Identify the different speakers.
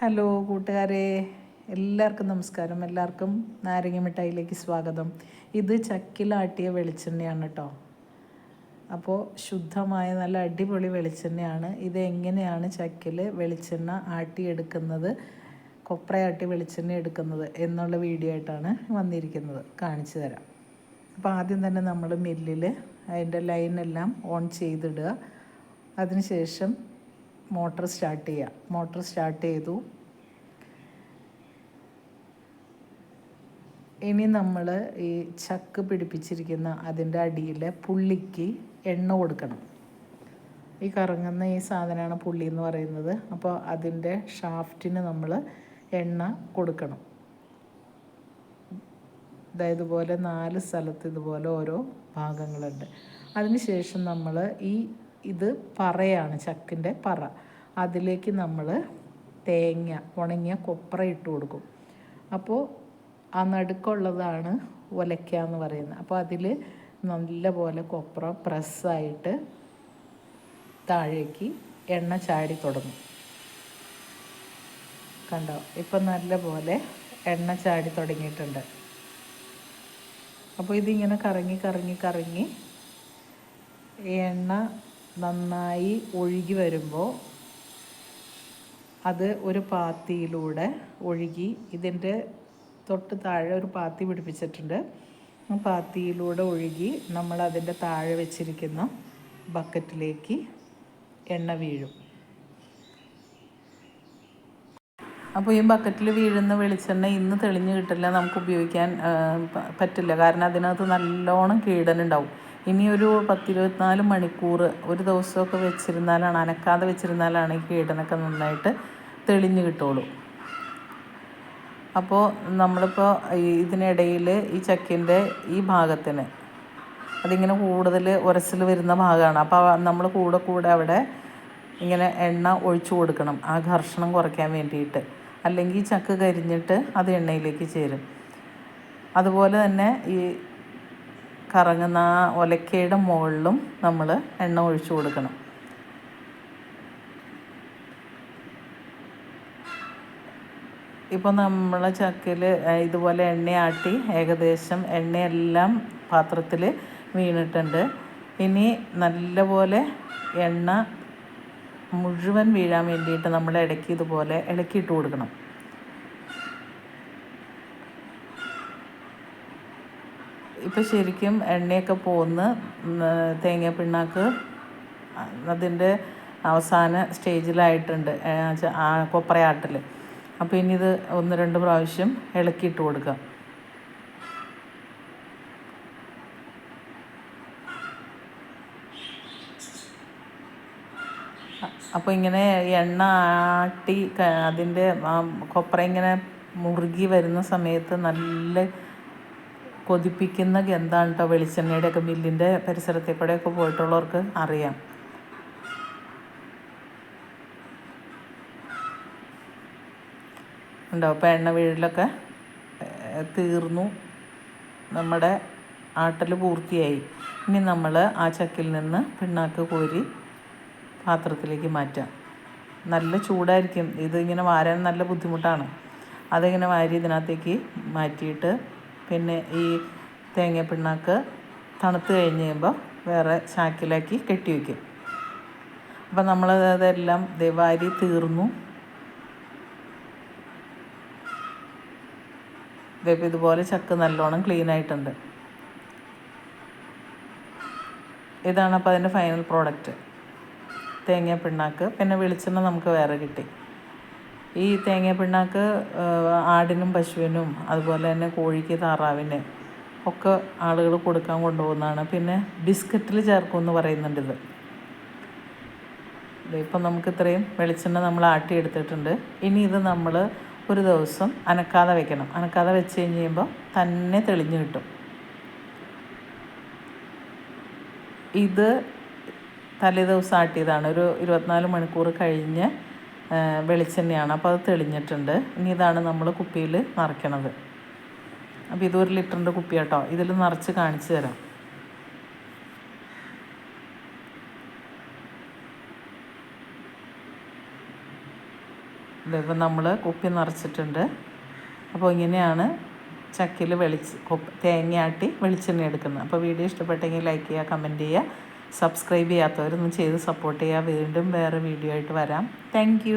Speaker 1: Hello കൂട്ടുകാരെ എല്ലാവർക്കും നമസ്കാരം. എല്ലാവർക്കും നാരങ്ങ മിഠായിലേക്ക് സ്വാഗതം. ഇത് ചക്കിലാട്ടിയ വെളിച്ചെണ്ണയാണ് കേട്ടോ. അപ്പോൾ ശുദ്ധമായ നല്ല അടിപൊളി വെളിച്ചെണ്ണയാണ്. ഇത് എങ്ങനെയാണ് ചക്കിൽ വെളിച്ചെണ്ണ ആട്ടിയെടുക്കുന്നത് കൊപ്രയാട്ടി വെളിച്ചെണ്ണ എടുക്കുന്നത് എന്നുള്ള വീഡിയോ ആയിട്ടാണ് വന്നിരിക്കുന്നത്. കാണിച്ചു തരാം. അപ്പോൾ ആദ്യം തന്നെ നമ്മൾ മില്ലിൽ അതിന്റെ ലൈനെല്ലാം ഓൺ ചെയ്തിടുക. അതിനുശേഷം മോട്ടർ സ്റ്റാർട്ട് ചെയ്യുക മോട്ടർ സ്റ്റാർട്ട് ചെയ്തു. ഇനി നമ്മൾ ഈ ചക്ക് പിടിപ്പിച്ചിരിക്കുന്ന അതിന്റെ അടിയിൽ പുള്ളിക്ക് എണ്ണ കൊടുക്കണം. ഈ കറങ്ങുന്ന ഈ സാധനമാണ് പുള്ളി എന്ന് പറയുന്നത്. അപ്പോൾ അതിന്റെ ഷാഫ്റ്റിന് നമ്മൾ എണ്ണ കൊടുക്കണം. അതായത് ഇതുപോലെ നാല് സ്ഥലത്ത് ഇതുപോലെ ഓരോ ഭാഗങ്ങളുണ്ട്. അതിനുശേഷം നമ്മൾ ഈ ഇത് പറയാണ് ചക്കിന്റെ പറ. അതിലേക്ക് നമ്മൾ തേങ്ങ ഉണങ്ങിയ കൊപ്ര ഇട്ട് കൊടുക്കും. അപ്പോൾ ആ നടുക്കുള്ളതാണ് ഒലയ്ക്ക എന്ന് പറയുന്നത്. അപ്പോൾ അതിൽ നല്ലപോലെ കൊപ്ര പ്രസ്സായിട്ട് താഴേക്ക് എണ്ണ ചാടി തുടങ്ങും. കണ്ടോ? ഇപ്പം നല്ലപോലെ എണ്ണ ചാടി തുടങ്ങിയിട്ടുണ്ട്. അപ്പോൾ ഇതിങ്ങനെ കറങ്ങി കറങ്ങി കറങ്ങി എണ്ണ നന്നായി ഒഴുകി വരുമ്പോൾ അത് ഒരു പാത്തിയിലൂടെ ഒഴുകി ഇതിന്റെ തൊട്ട് താഴെ ഒരു പാത്തി പിടിപ്പിച്ചിട്ടുണ്ട്. ആ പാത്തിയിലൂടെ ഒഴുകി നമ്മൾ അതിന്റെ താഴെ വെച്ചിരിക്കുന്ന ബക്കറ്റിലേക്ക് എണ്ണ വീഴും. അപ്പോൾ ഈ ബക്കറ്റിൽ വീഴുന്ന വെളിച്ചെണ്ണ ഇന്ന് തെളിഞ്ഞ് കിട്ടില്ല നമുക്ക് ഉപയോഗിക്കാൻ പറ്റില്ല. കാരണം അതിനകത്ത് നല്ലോണം കീടനുണ്ടാവും. ഇനി ഒരു പത്തിരുപത്തിനാല് മണിക്കൂർ ഒരു ദിവസമൊക്കെ വെച്ചിരുന്നാലാണ് അനക്കാതെ വെച്ചിരുന്നാലാണ് ഈ കീടനൊക്കെ നന്നായിട്ട് തെളിഞ്ഞു കിട്ടുള്ളൂ. അപ്പോൾ നമ്മളിപ്പോൾ ഇതിനിടയിൽ ഈ ചക്കിന്റെ ഈ ഭാഗത്തിന് അതിങ്ങനെ കൂടുതൽ ഉരസിൽ വരുന്ന ഭാഗമാണ്. അപ്പോൾ നമ്മൾ കൂടെ കൂടെ അവിടെ ഇങ്ങനെ എണ്ണ ഒഴിച്ചു കൊടുക്കണം ആ ഘർഷണം കുറയ്ക്കാൻ വേണ്ടിയിട്ട്. അല്ലെങ്കിൽ ചക്ക് കരിഞ്ഞിട്ട് അത് എണ്ണയിലേക്ക് ചേരും. അതുപോലെ തന്നെ ഈ കറങ്ങുന്ന ആ ഒലക്കയുടെ മുകളിലും നമ്മൾ എണ്ണ ഒഴിച്ചു കൊടുക്കണം. ഇപ്പോൾ നമ്മളെ ചക്കിൽ ഇതുപോലെ എണ്ണയാട്ടി ഏകദേശം എണ്ണയെല്ലാം പാത്രത്തിൽ വീണിട്ടുണ്ട്. ഇനി നല്ലപോലെ എണ്ണ മുഴുവൻ വീഴാൻ വേണ്ടിയിട്ട് നമ്മൾ ഇടയ്ക്ക് ഇതുപോലെ ഇളക്കിയിട്ട് കൊടുക്കണം. ഇപ്പം ശരിക്കും എണ്ണയൊക്കെ പോന്ന് തേങ്ങ പിണ്ണാക്ക് അതിന്റെ അവസാന സ്റ്റേജിലായിട്ടുണ്ട് കൊപ്രയാട്ടിൽ അപ്പോൾ ഇനി ഇത് ഒന്ന് രണ്ട് പ്രാവശ്യം ഇളക്കിയിട്ട് കൊടുക്കാം. അപ്പോൾ ഇങ്ങനെ എണ്ണ ആട്ടി അതിന്റെ കൊപ്ര ഇങ്ങനെ മുറുകി വരുന്ന സമയത്ത് നല്ല കൊതിപ്പിക്കുന്ന ഗന്ധാണ് കേട്ടോ വെളിച്ചെണ്ണയുടെയൊക്കെ മില്ലിന്റെ പരിസരത്തിൽ കൂടെയൊക്കെ പോയിട്ടുള്ളവർക്ക് അറിയാം. ഉണ്ടാവും ഇപ്പോൾ എണ്ണ വീഴലൊക്കെ തീർന്നു. നമ്മുടെ ആട്ടൽ പൂർത്തിയായി. ഇനി നമ്മൾ ആ ചക്കിൽ നിന്ന് പിണ്ണാക്ക് കോരി പാത്രത്തിലേക്ക് മാറ്റാം. നല്ല ചൂടായിരിക്കും. ഇതിങ്ങനെ വാരാൻ നല്ല ബുദ്ധിമുട്ടാണ്. അതിങ്ങനെ വാരി ഇതിനകത്തേക്ക് മാറ്റിയിട്ട് പിന്നെ ഈ തേങ്ങ പിണ്ണാക്ക് തണുത്ത് കഴിഞ്ഞ് കഴിയുമ്പോൾ വേറെ ചാക്കിലാക്കി കെട്ടി വയ്ക്കും. അപ്പം നമ്മൾ അതെല്ലാം വാരി തീർന്നു. ഇതേപ്പോൾ ഇതുപോലെ ചക്ക് നല്ലോണം ക്ലീൻ ആയിട്ടുണ്ട്. ഇതാണ് അപ്പോൾ അതിന്റെ ഫൈനൽ പ്രോഡക്റ്റ് തേങ്ങ പിണ്ണാക്ക് പിന്നെ വെളിച്ചെണ്ണ നമുക്ക് വേറെ കിട്ടി. ഈ തേങ്ങ പിണ്ണാക്ക് ആടിനും പശുവിനും അതുപോലെ തന്നെ കോഴിക്ക് താറാവിന് ഒക്കെ ആളുകൾ കൊടുക്കാൻ കൊണ്ടുപോകുന്നതാണ്. പിന്നെ ബിസ്ക്കറ്റിൽ ചേർക്കുമെന്ന് പറയുന്നുണ്ട് ഇത്. ഇപ്പം നമുക്ക് ഇത്രയും വെളിച്ചെണ്ണ നമ്മൾ ആട്ടിയെടുത്തിട്ടുണ്ട് ഇനി ഇത് നമ്മൾ ഒരു ദിവസം അനക്കാതെ വെക്കണം. അനക്കാതെ വെച്ച് കഴിഞ്ഞ് കഴിയുമ്പോൾ തന്നെ തെളിഞ്ഞു കിട്ടും. ഇത് തലേ ദിവസം ആട്ടിയതാണ്. ഒരു ഇരുപത്തിനാല് മണിക്കൂർ കഴിഞ്ഞ് വെളിച്ചെണ്ണയാണ്. അപ്പോൾ അത് തെളിഞ്ഞിട്ടുണ്ട്. ഇനി ഇതാണ് നമ്മൾ കുപ്പിയിൽ നിറയ്ക്കണത്. അപ്പോൾ ഇതൊരു ലിറ്ററിന്റെ കുപ്പി കേട്ടോ ഇതിൽ നിറച്ച് കാണിച്ചു തരാം. ഇതിപ്പോൾ നമ്മൾ കുപ്പി നിറച്ചിട്ടുണ്ട്. അപ്പോൾ ഇങ്ങനെയാണ് ചക്കിൽ വെളിച്ച് തേങ്ങയാട്ടി വെളിച്ചെണ്ണ എടുക്കുന്നത്. അപ്പോൾ വീഡിയോ ഇഷ്ടപ്പെട്ടെങ്കിൽ ലൈക്ക് ചെയ്യുക കമന്റ് ചെയ്യുക. സബ്സ്ക്രൈബ് ചെയ്യാത്തവരൊന്നും ചെയ്ത് സപ്പോർട്ട് ചെയ്യുക. വീണ്ടും വേറെ വീഡിയോ ആയിട്ട് വരാം. താങ്ക്